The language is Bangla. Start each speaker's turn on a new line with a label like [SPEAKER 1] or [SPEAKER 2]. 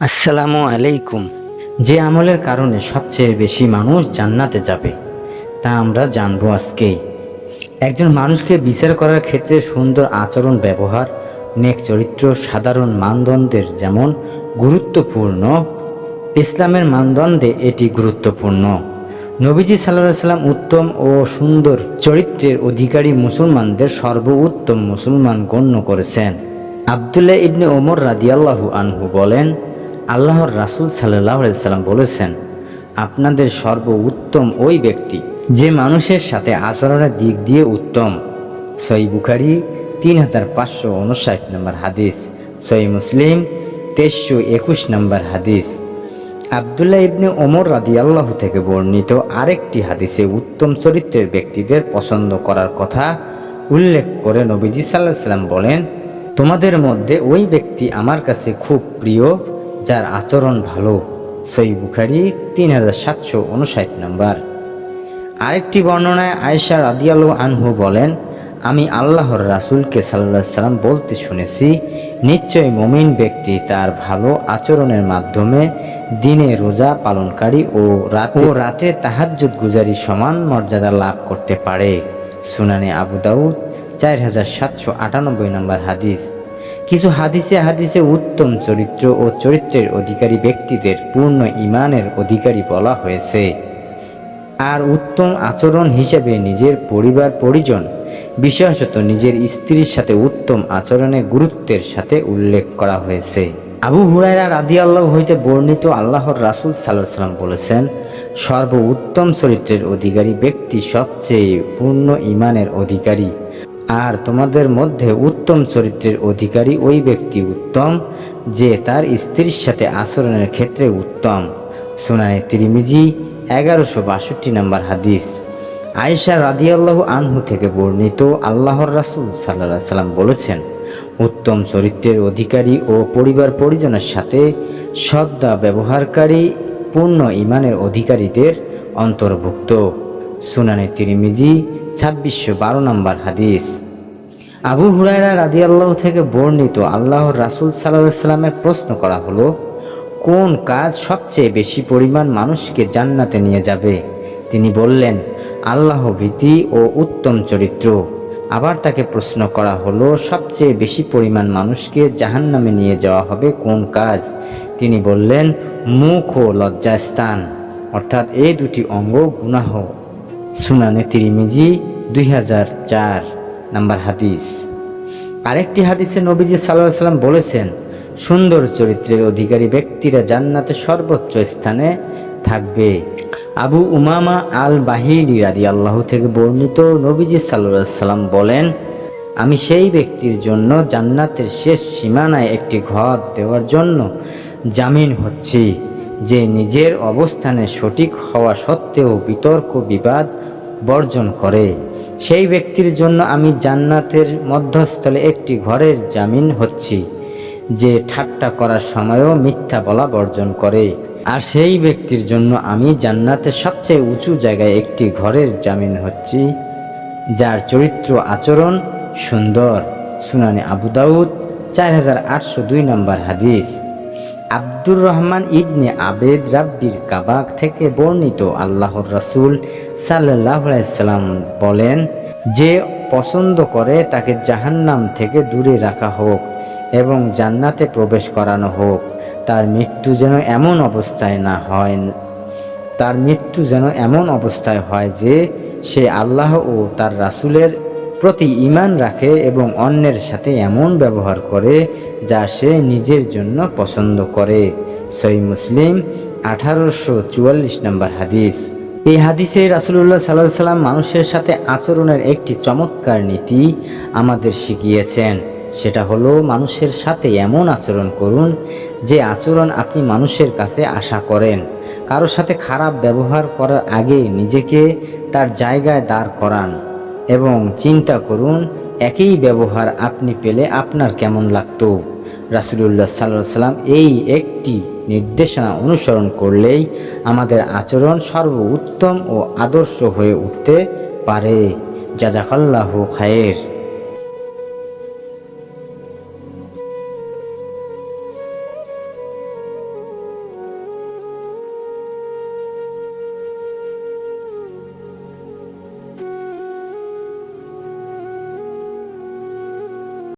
[SPEAKER 1] আসসালামু আলাইকুম। যে আমলের কারণে সবচেয়ে বেশি মানুষ জান্নাতে যাবে, তা আমরা জানব আজকেই। একজন মানুষকে বিচার করার ক্ষেত্রে সুন্দর আচরণ, ব্যবহার, নেক চরিত্র, সাধারণ মানদণ্ডের যেমন গুরুত্বপূর্ণ, ইসলামের মানদণ্ডে এটি গুরুত্বপূর্ণ। নবীজি সাল্লাহ সাল্লাম উত্তম ও সুন্দর চরিত্রের অধিকারী মুসলমানদের সর্বোত্তম মুসলমান গণ্য করেছেন। আবদুল্লাহ ইবনে ওমর রাদিয়াল্লাহু আনহু বলেন আল্লাহর রাসূল সাল্লাহ সাল্লাম বলেছেন, আপনাদের সর্ব উত্তম ওই ব্যক্তি যে মানুষের সাথে আচরণের দিক দিয়ে উত্তম। সই বুখারি তিন হাজার পাঁচশো উনষাট নম্বর হাদিস সই মুসলিম তেইশশো একুশ নম্বর হাদিস। আবদুল্লাহ ইবনে ওমর রাদি আল্লাহ থেকে বর্ণিত আরেকটি হাদিসে উত্তম চরিত্রের ব্যক্তিদের পছন্দ করার কথা উল্লেখ করে নবীজি সাল্লাহ সাল্লাম বলেন, তোমাদের মধ্যে ওই ব্যক্তি আমার কাছে খুব প্রিয় যার আচরণ ভালো, সই বুখারি তিন হাজার সাতশো উনষাট নম্বর। আরেকটি বর্ণনায় আয়েশা রাদিয়াল্লাহু আনহু বলেন, আমি আল্লাহর রাসূলকে আলাইহি সাল্লাম বলতে শুনেছি নিশ্চয় মমিন ব্যক্তি তার ভালো আচরণের মাধ্যমে দিনে রোজা পালনকারী ও রাতে ও রাতে তাহাজ্জুদ গুজারি সমান মর্যাদা লাভ করতে পারে। সুনানে আবু দাউদ, চার হাজার সাতশো আটানব্বই নম্বর হাদিস। কিছু হাদিসে হাদিসে উত্তম চরিত্র ও চরিত্রের অধিকারী ব্যক্তিদের পূর্ণ ইমানের অধিকারী বলা হয়েছে। আর উত্তম আচরণ হিসেবে নিজের পরিবার পরিজন, বিশেষত নিজের স্ত্রীর সাথে উত্তম আচরণে গুরুত্বের সাথে উল্লেখ করা হয়েছে। আবু হুরায়রা রাদি আল্লাহ হইতে বর্ণিত আল্লাহর রাসূল সাল্লাহ সাল্লাম বলেছেন সর্ব উত্তম চরিত্রের অধিকারী ব্যক্তি সবচেয়ে পূর্ণ ইমানের অধিকারী। আর তোমাদের মধ্যে উত্তম চরিত্রের অধিকারী ওই ব্যক্তি উত্তম, যে তার স্ত্রীর সাথে আচরণের ক্ষেত্রে উত্তম। সুনানে তিরিমিজি, এগারোশো বাষট্টি নম্বর হাদিস। আয়েশা রাদিয়াল্লাহু আনহু থেকে বর্ণিত আল্লাহর রাসূল সাল্লাহ সাল্লাম বলেছেন, উত্তম চরিত্রের অধিকারী ও পরিবার পরিজনের সাথে সদ্দা ব্যবহারকারী পূর্ণ ইমানের অধিকারীদের অন্তর্ভুক্ত। সুনানে তিরিমিজি, ছাব্বিশশো বারো নম্বর হাদিস। আবু হুরায়রা রাদিয়াল্লাহু থেকে বর্ণিত আল্লাহর রাসূল সাল্লামের প্রশ্ন করা হলো, কোন কাজ সবচেয়ে বেশি পরিমাণ মানুষকে জান্নাতে নিয়ে যাবে? তিনি বললেন, আল্লাহ ভীতি ও উত্তম চরিত্র। আবার তাকে প্রশ্ন করা হলো, সবচেয়ে বেশি পরিমাণ মানুষকে জাহান্নামে নিয়ে যাওয়া হবে কোন কাজ? তিনি বললেন, মুখ ও লজ্জাস্থান। অর্থাৎ এই দুটি অঙ্গ গুনাহ সুনানে তিরিমিজি দুই হাজার চার নাম্বার হাদিস। আরেকটি হাদিসে নবীজি সাল্লাহ সাল্লাম বলেছেন, সুন্দর চরিত্রের অধিকারী ব্যক্তিরা জান্নাতে সর্বোচ্চ স্থানে থাকবে। আবু উমামা আল বাহিলি রাদি আল্লাহ থেকে বর্ণিত নবীজি সাল্লাহ সাল্লাম বলেন, আমি সেই ব্যক্তির জন্য জান্নাতের শেষ সীমানায় একটি ঘর দেওয়ার জন্য জামিন হচ্ছি। যে নিজের অবস্থানে সঠিক হওয়া সত্ত্বেও বিতর্ক, বিবাদ বর্জন করে, সেই ব্যক্তির জন্য আমি জান্নাতের মধ্যস্থলে একটি ঘরের জামিন হচ্ছি, যে ঠাট্টা করার সময়ও মিথ্যা বলা বর্জন করে। আর সেই ব্যক্তির জন্য আমি জান্নাতের সবচেয়ে উঁচু জায়গায় একটি ঘরের জামিন হচ্ছি, যার চরিত্র, আচরণ সুন্দর। সুনানি আবু দাউদ, চার হাজার আটশো দুই নম্বর হাদিস। আব্দুর রহমান ইবনে আবেদ রাব্বির কাবাক থেকে বর্ণিত আল্লাহর রাসুল সাল্লাহ সাল্লাম বলেন, যে পছন্দ করে তাকে জাহান্নাম থেকে দূরে রাখা হোক এবং জান্নাতে প্রবেশ করানো হোক, তার মৃত্যু যেন এমন অবস্থায় না হয়, তার মৃত্যু যেন এমন অবস্থায় হয় যে সে আল্লাহ ও তার রাসুলের প্রতি ঈমান রাখে এবং অন্যের সাথে এমন ব্যবহার করে যা সে নিজের জন্য পছন্দ করে। সই মুসলিম, আঠারোশো চুয়াল্লিশ নম্বর হাদিস। এই হাদিসে রাসুলুল্লাহ সাল্লাহ সাল্লাম মানুষের সাথে আচরণের একটি চমৎকার নীতি আমাদের শিখিয়েছেন। সেটা হলো, মানুষের সাথে এমন আচরণ করুন যে আচরণ আপনি মানুষের কাছে আশা করেন। কারোর সাথে খারাপ ব্যবহার করার আগে নিজেকে তার জায়গায় দাঁড় করান এবং চিন্তা করুন একই ব্যবহার আপনি পেলে আপনার কেমন লাগত? রাসুলুল্লাহ সাল্লাহ সাল্লাম এই একটি নির্দেশনা অনুসরণ করলেই আমাদের আচরণ সর্ব উত্তম ও আদর্শ হয়ে উঠতে পারে। জাজাকাল্লাহু খায়ের।